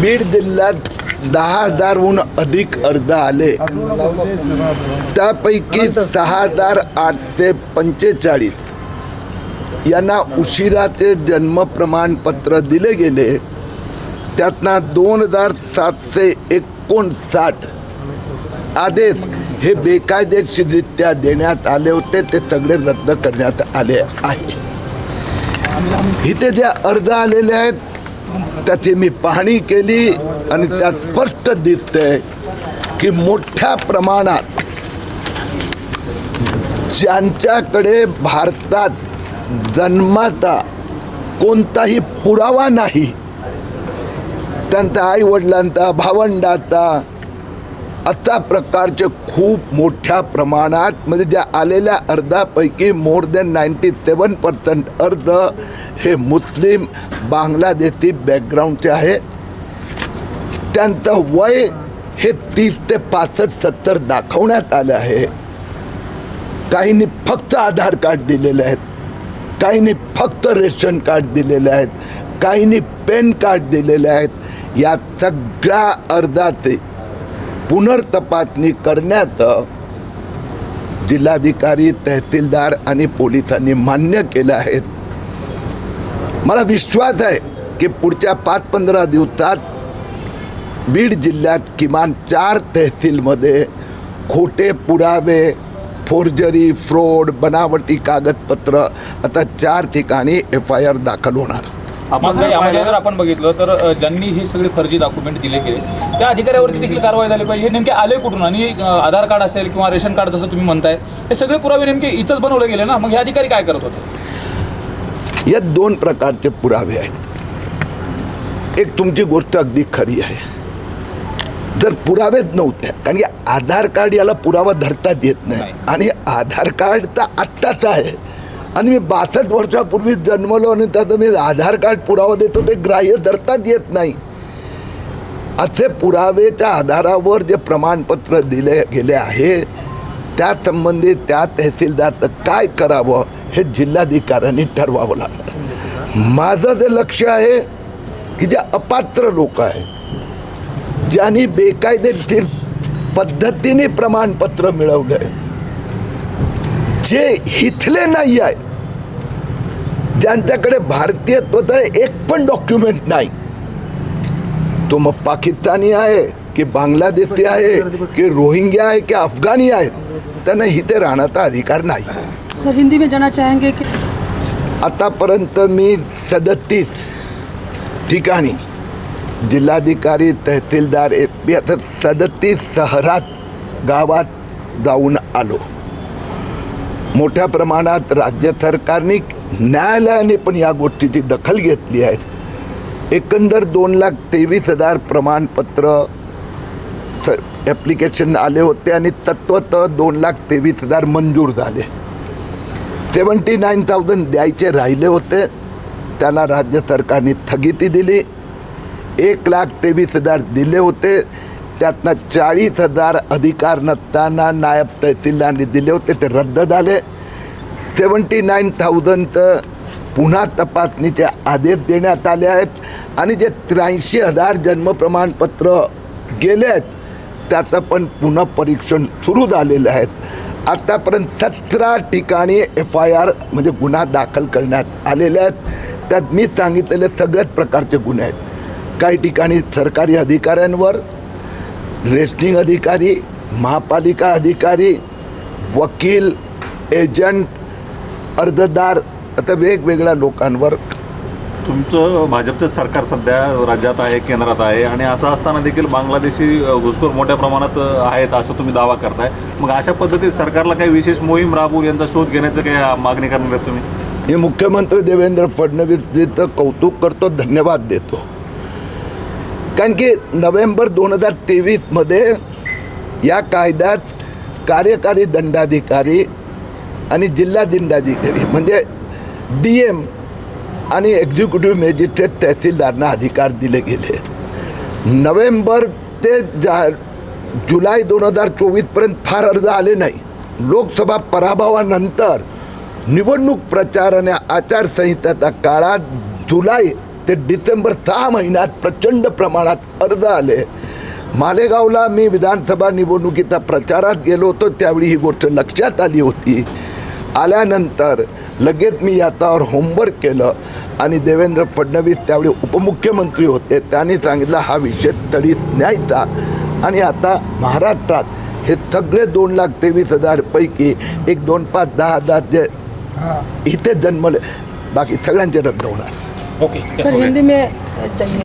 बीड जिल्ह्यात दहा हजारहून अधिक अर्ज आले. त्यापैकी सहा हजार आठशे पंचेचाळीस यांना उशिराचे जन्म प्रमाणपत्र दिले गेले. त्यातना दोन हजार सातशे एकोणसाठ आदेश हे बेकायदेशीररित्या देण्यात आले होते. ते सगळे रद्द करण्यात आले आहे. इथे जे अर्ज आलेले आहेत त्याची मी पाहणी केली आणि त्यात स्पष्ट दिसतंय की मोठ्या प्रमाणात ज्यांच्याकडे भारतात जन्माचा कोणताही पुरावा नाही त्यांचा आई वडिलांचा भावंडाचा अशा प्रकारचे खूप मोठ्या प्रमाणात म्हणजे ज्या आलेल्या अर्धापैकी more than ninety seven percent अर्ज हे मुस्लिम बांगलादेशी बॅकग्राऊंडचे आहे. त्यांचं वय हे तीस ते पासष्ट सत्तर दाखवण्यात आलं आहे. काहींनी फक्त आधार कार्ड दिलेले आहेत. काहींनी फक्त रेशन कार्ड दिलेले आहेत. काहींनी पॅन कार्ड दिलेले आहेत. या सगळ्या अर्जाचे पुनर्तपासणी करण्यात जिल्हाधिकारी तहसीलदार आणि पोलिसांनी मान्य केलं आहेत मला विश्वास आहे की पुढच्या पाच पंधरा दिवसात बीड जिल्ह्यात किमान चार तहसीलमध्ये खोटे पुरावे फोर्जरी फ्रॉड बनावटी कागदपत्र आता चार ठिकाणी एफ आय आर दाखल होणार. आपण जर यामध्ये जर आपण बघितलं तर अ, ज्यांनी हे सगळे फर्जी डॉक्युमेंट दिले गेले त्या अधिकाऱ्यावरती देखील कारवाई झाली पाहिजे. हे नेमके आले कुठून? आणि अ, आधार कार्ड असेल किंवा रेशन कार्ड जसं तुम्ही म्हणताय हे सगळे पुरावे नेमके इथंच बनवले गेले ना? मग हे अधिकारी काय करत होते? यात दोन प्रकारचे पुरावे आहेत. एक तुमची गोष्ट अगदी खरी आहे. जर पुरावेच नव्हते कारण की आधार कार्ड याला पुरावा धरताच येत नाही. नाही. आणि आधार कार्ड तर आत्ताच आहे. आणि मी बासष्ट वर्षापूर्वी जन्मलो आणि त्याचं मी आधार कार्ड पुरावा देतो ते ग्राह्य धरताच येत नाही. असे पुरावेच्या आधारावर जे प्रमाणपत्र दिले गेले आहे त्या संबंधित त्या तहसीलदारचं काय करावं हे जिल्हाधिकाऱ्यांनी ठरवावं लागणार. माझं जे लक्ष आहे की जे अपात्र लोक आहे ज्यांनी बेकायदेशीर पद्धतीने प्रमाणपत्र मिळवलं आहे जे इथले नाही आहे ज्यांच्याकडे भारतीयत्वाचं एक पण डॉक्युमेंट नाही. तो मग पाकिस्तानी आहे की बांगलादेशी आहे की रोहिंग्या आहे की अफगाणी आहेत त्यांना इथे राहण्याचा अधिकार नाही. सर हिंदी में जाना चाहेंगे कि आतापर्यंत मी सदतीस ठिकाणी जिल्हाधिकारी तहसीलदार एस पी आता सदतीस शहरात गावात जाऊन आलो. मोठ्या प्रमाणात राज्य सरकारने न्यायालयाने पण या गोष्टीची दखल घेतली आहे. एकंदर दोन लाख तेवीस हजार प्रमाणपत्र स ॲप्लिकेशन आले होते आणि तत्वत दोन लाख तेवीस हजार मंजूर झाले. सेवन्टी नाईन थाउजंड द्यायचे राहिले होते. त्याला राज्य सरकारने स्थगिती दिली. एक लाख तेवीस हजार दिले होते. त्यातनं चाळीस हजार अधिकार नसताना नायब तहसीलदारांनी दिले होते ते रद्द झाले. सेवन्टी नाईन थाउजंडचं पुन्हा तपासणीचे आदेश देण्यात आले आहेत आणि जे त्र्याऐंशी हजार जन्म प्रमाणपत्र गेले आहेत त्याचं पण पुन्हा परीक्षण सुरू झालेलं आहेत आतापर्यंत सतरा ठिकाणी एफ आय आर म्हणजे गुन्हा दाखल करण्यात आलेले आहेत. त्यात मी सांगितलेले सगळ्याच प्रकारचे गुन्हे आहेत. काही ठिकाणी सरकारी अधिकाऱ्यांवर रेशनिंग अधिकारी महापालिका अधिकारी वकील एजंट अर्जदार आता वेगवेगळ्या लोकांवर. तुमचं भाजपचं सरकार सध्या राज्यात आहे केंद्रात आहे आणि असं असताना देखील बांगलादेशी घुसखोर मोठ्या प्रमाणात आहेत असं तुम्ही दावा करताय. मग अशा पद्धतीत सरकारला काही विशेष मोहीम राबवून यांचा शोध घेण्याचं काही मागणी करणार तुम्ही? मी मुख्यमंत्री देवेंद्र फडणवीसजीचं कौतुक करतो धन्यवाद देतो. कारण की नोव्हेंबर दोन हजार तेवीसमध्ये या कायद्यात कार्यकारी दंडाधिकारी आणि जिल्हा दंडाधिकारी म्हणजे डी एम आणि एक्झिक्युटिव्ह मॅजिस्ट्रेट तहसीलदारांना अधिकार दिले गेले. नोव्हेंबर ते जा जुलै दोन हजार चोवीसपर्यंत फार अर्ज आले नाही. लोकसभा पराभवानंतर निवडणूक प्रचार आणि आचारसंहितेच्या काळात जुलै ते डिसेंबर सहा महिन्यात प्रचंड प्रमाणात अर्ज आले. मालेगावला मी विधानसभा निवडणुकीचा प्रचारात गेलो होतो त्यावेळी ही गोष्ट लक्षात आली होती. आल्यानंतर लगेच मी याच्यावर होमवर्क केलं आणि देवेंद्र फडणवीस त्यावेळी उपमुख्यमंत्री होते. त्यांनी सांगितलं हा विषय तडीस न्यायचा. आणि आता महाराष्ट्रात हे सगळे दोन लाख तेवीस हजार पैकी एक दोन पाच दहा हजार जे इथे जन्मले बाकी सगळ्यांचे रद्द होणार. ओके सर हिंदी में चाहिए